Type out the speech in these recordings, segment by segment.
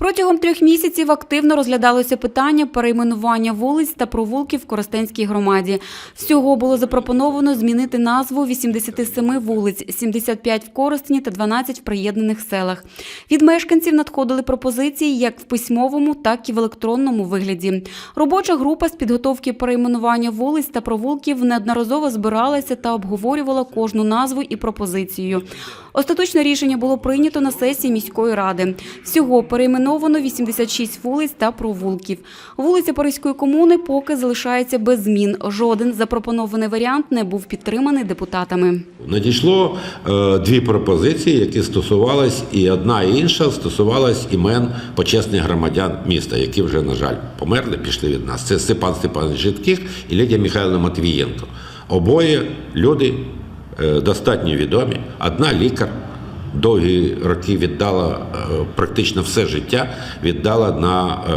Протягом трьох місяців активно розглядалося питання перейменування вулиць та провулків в Коростенській громаді. Всього було запропоновано змінити назву 87 вулиць, 75 в Коростені та 12 в приєднаних селах. Від мешканців надходили пропозиції як в письмовому, так і в електронному вигляді. Робоча група з підготовки перейменування вулиць та провулків неодноразово збиралася та обговорювала кожну назву і пропозицію. Остаточне рішення було прийнято на сесії міської ради. Всього перейменовано 86 вулиць та провулків. Вулиця Паризької комуни поки залишається без змін. Жоден запропонований варіант не був підтриманий депутатами. Надійшло е, дві пропозиції, які стосувались, і одна і інша стосувалась імен почесних громадян міста, які вже, на жаль, померли, пішли від нас. Це Степан Степанович Житких і Лідія Михайловна Матвієнко. Обоє люди е, достатньо відомі. Одна лікар. Довгі роки віддала е, практично все життя віддала на е,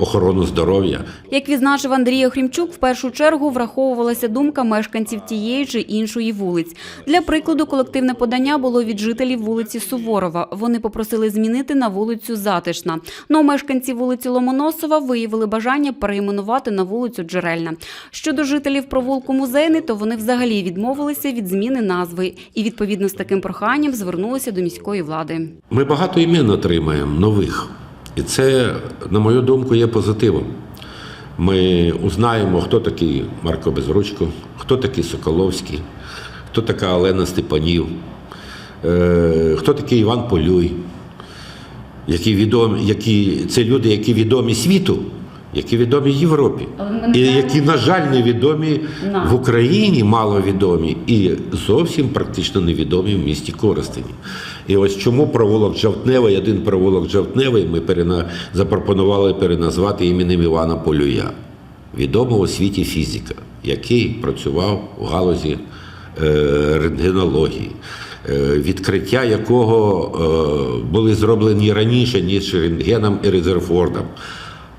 охорону здоров'я. Як відзначив Андрій Охрімчук, в першу чергу враховувалася думка мешканців тієї чи іншої вулиць. Для прикладу, колективне подання було від жителів вулиці Суворова. Вони попросили змінити на вулицю Затишна. А мешканці вулиці Ломоносова виявили бажання перейменувати на вулицю Джерельна. Щодо жителів провулку Музейний, то вони взагалі відмовилися від зміни назви і відповідно з таким проханням звернулися до міської влади. Ми багато імен отримаємо нових, і це, на мою думку, є позитивом. Ми узнаємо, хто такий Марко Безручко, хто такий Соколовський, хто така Олена Степанів, е, хто такий Іван Полюй, які відомі, які, це люди, які відомі світу, які відомі Європі, і які, на жаль, невідомі в Україні, маловідомі і зовсім практично невідомі в місті Коростені. І ось чому провулок Жовтневий, один провулок Жовтневий ми перена... запропонували переназвати іменем Івана Полюя, відомого у світі фізика, який працював у галузі е, рентгенології, е, відкриття якого е, були зроблені раніше, ніж рентгеном і Резерфордом.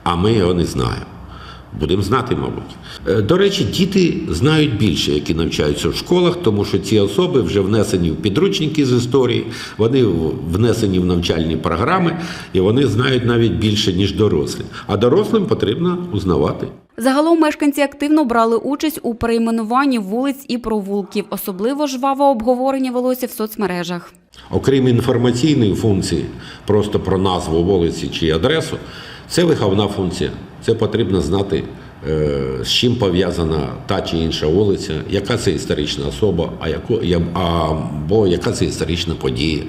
А ми його не знаємо. Будемо знати, мабуть. Е, До речі, діти знають більше, які навчаються в школах, тому що ці особи вже внесені в підручники з історії, вони внесені в навчальні програми, і вони знають навіть більше, ніж дорослі. А дорослим потрібно узнавати. Загалом мешканці активно брали участь у перейменуванні вулиць і провулків. Особливо жваво обговорення велося в соцмережах. Окрім інформаційної функції, просто про назву вулиці чи адресу, це виховна функція. Це потрібно знати, е, з чим пов'язана та чи інша вулиця, яка це історична особа, або яка це історична подія.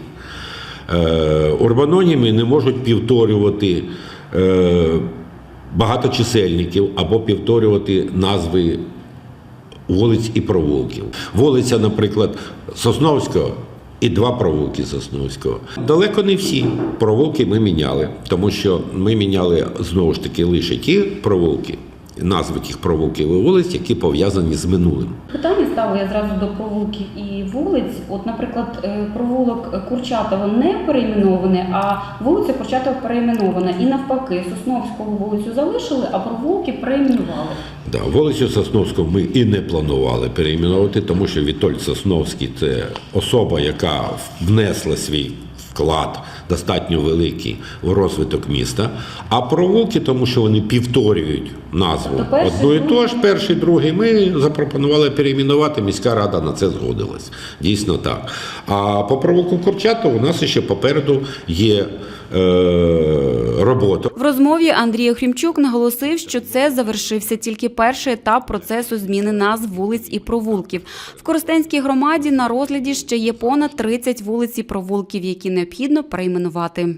Е, Урбаноніми не можуть повторювати е, багаточисельників або повторювати назви вулиць і провулків. Вулиця, наприклад, Сосновського. І два провулки Сосновського. Далеко не всі провулки ми міняли, тому що ми міняли знову ж таки лише ті провулки, назви тих провулків і вулиць, які пов'язані з минулим. Питання ставлю зразу до провулків і вулиць. От, наприклад, е, провулок Курчатова не перейменований, а вулиця Курчатова перейменована. І навпаки, Сосновського вулицю залишили, а провулки перейменували. Да, вулицю Сосновського ми і не планували перейменувати, тому що Вітольд Сосновський це особа, яка внесла свій вклад достатньо великий в розвиток міста. А провулки, тому що вони повторюють назву одну і то ж, перший, другий. Ми запропонували перейменувати. Міська рада на це згодилась. Дійсно так. А по провулку Курчатова у нас ще попереду є е, робота. В розмові Андрій Охрімчук наголосив, що це завершився тільки перший етап процесу зміни назв вулиць і провулків. В Коростенській громаді на розгляді ще є понад 30 вулиць і провулків, які необхідно перейменувати.